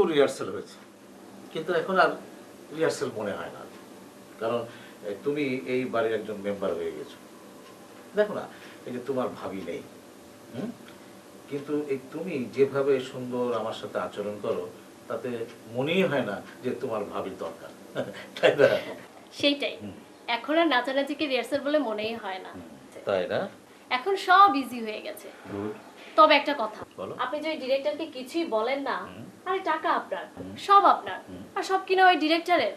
প্রচুর রিহার্সেল হয়েছে। কিন্তু এখন আর রিহার্সেল মনে হয় না। কারণ তুমি এই বাড়ির একজন মেম্বার হয়ে গেছো। দেখো না এই যে তোমার ভাবি নেই হুম? কিন্তু এই তুমি যেভাবে সুন্দর আমার সাথে আচরণ করো তাতে মনেই হয় না যে তোমার ভাবি দরকার। তাই না? সেইটাই। এখন আর নাচানাচিকে রিহার্সাল বলে মনেই হয় না। তাই না? এখন সব ইজি হয়ে গেছে। গুড তবে একটা কথা। আপনি যদি ডিরেক্টরকে কিছুই বলেন না। আরে টাকা আপনার সব আপনার। আর সব কিনা ওই ডিরেক্টরের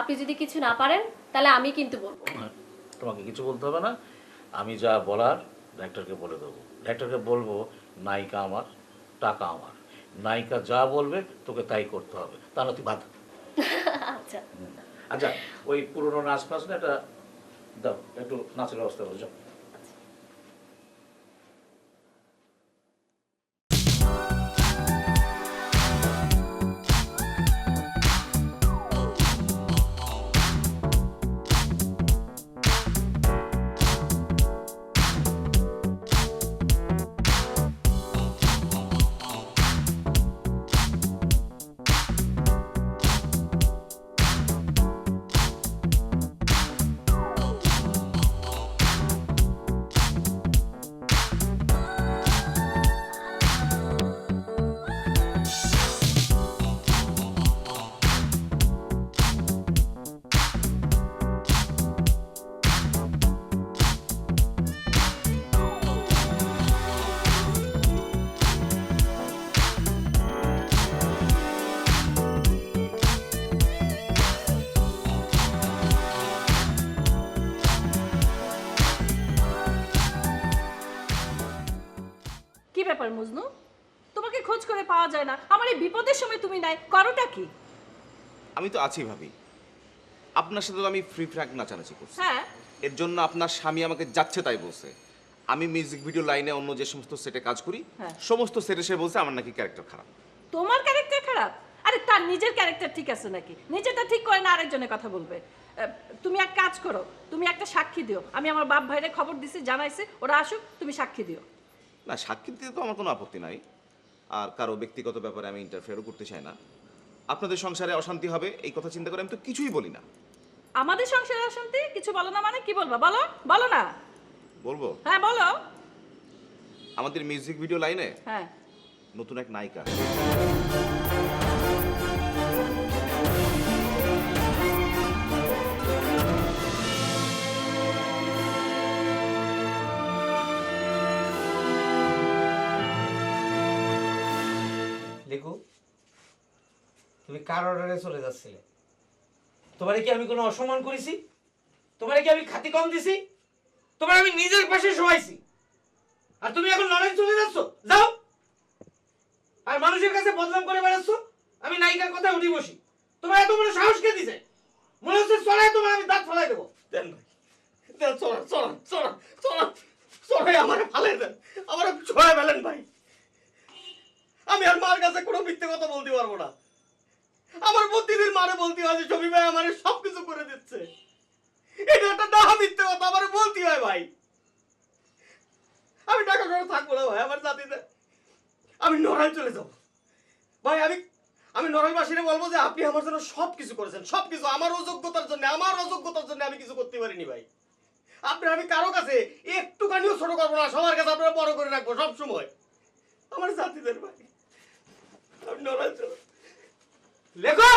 আপনি যদি কিছু না পারেন তাহলে আমি কিন্তু বলব। তোমাকে কিছু বলতে হবে না। আমি যা বলার ডাক্তারকে বলে দেবো। ডাক্তারকে বলব নায়িকা আমার টাকা আমার। নায়িকা যা বলবে তোকে তাই করতে হবে। তাহলে তুই বাধা আচ্ছা। আচ্ছা ওই পুরোনো নাচ ফাচ না এটা দাও একটু নাচের ব্যবস্থা করো যাও। ব্যাপার মজনু? তোমাকে খোঁজ করে পাওয়া যায় না। আমার এই বিপদের সময় তুমি নাই করোটা কি? আমি তো আছি ভাবি। আপনার সাথে তো আমি ফ্রি ফ্র্যাঙ্ক নাচানাচি করছি। হ্যাঁ। এর জন্য আপনার স্বামী আমাকে যাচ্ছে তাই বলছে। আমি মিউজিক ভিডিও লাইনে অন্য যে সমস্ত সেটে কাজ করি হ্যাঁ। সমস্ত সেটে সে বলছে আমার নাকি ক্যারেক্টার খারাপ। তোমার ক্যারেক্টার খারাপ? আরে তার নিজের ক্যারেক্টার ঠিক আছে নাকি? নিজেরটা ঠিক করে না আরেকজনের কথা বলবে। আহ, তুমি এক কাজ করো তুমি একটা সাক্ষী দিও। আমি আমার বাপ ভাইরে খবর দিছি জানাইছি ওরা আসুক তুমি সাক্ষী দিও। না সাক্ষী দিতে তো আমার কোনো আপত্তি নাই। আর কারও ব্যক্তিগত ব্যাপারে আমি ইন্টারফেয়ারও করতে চাই না। আপনাদের সংসারে অশান্তি হবে এই কথা চিন্তা করে আমি তো কিছুই বলি না। আমাদের সংসারে অশান্তি? কিছু বলো না মানে? কি বলবা? বলো বলো না। বলব? হ্যাঁ বলো। আমাদের মিউজিক ভিডিও লাইনে হ্যাঁ। নতুন এক নায়িকা। লিখু তুমি কার অর্ডারে চলে যাচ্ছিলে? তোমারে কি আমি কোনো অসম্মান করেছি? তোমারে কি আমি খাতি কম দিছি? তোমার আমি নিজের পাশে শোয়াইছি। আর তুমি এখন লড়াই চলে যাচ্ছ? যাও। আর মানুষের কাছে বদনাম করে বেড়াচ্ছ? আমি নায়িকার কথা উঠি বসি। তোমার এত বড় সাহস কে দিছে? মনে হচ্ছে চড়াই তোমার আমি দাঁত ফলাই দেবো। দেন ভাই। দেন চড়া চড়া চড়া চড়া চড়াই আমার ফালাই দেন। আমার ছড়াই ফেলেন ভাই। আমি আর মার কাছে কোনো মিথ্যে কথা বলতে পারব না। আমার প্রতিদিন মারে বলতে হয় যে ছবি ভাই আমার সব কিছু করে দিচ্ছে। এটা একটা না মিথ্যে কথা, আমার বলতে হয় ভাই। আমি টাকা করে থাকব না ভাই, আমার জাতিতে। আমি নড়াই চলে যাব। ভাই, আমি আমি নড়াইবাসীরে বলব যে, আপনি আমার জন্য সব কিছু করেছেন সব কিছু আমার অযোগ্যতার জন্য, আমার অযোগ্যতার জন্য আমি কিছু করতে পারিনি ভাই। আপনার, আমি কারও কাছে একটুখানিও ছোট করব না, সবার কাছে আপনারা বড় করে রাখব সবসময়। আমার জাতিদের ভাই। আমি নড়াই চলে লেখো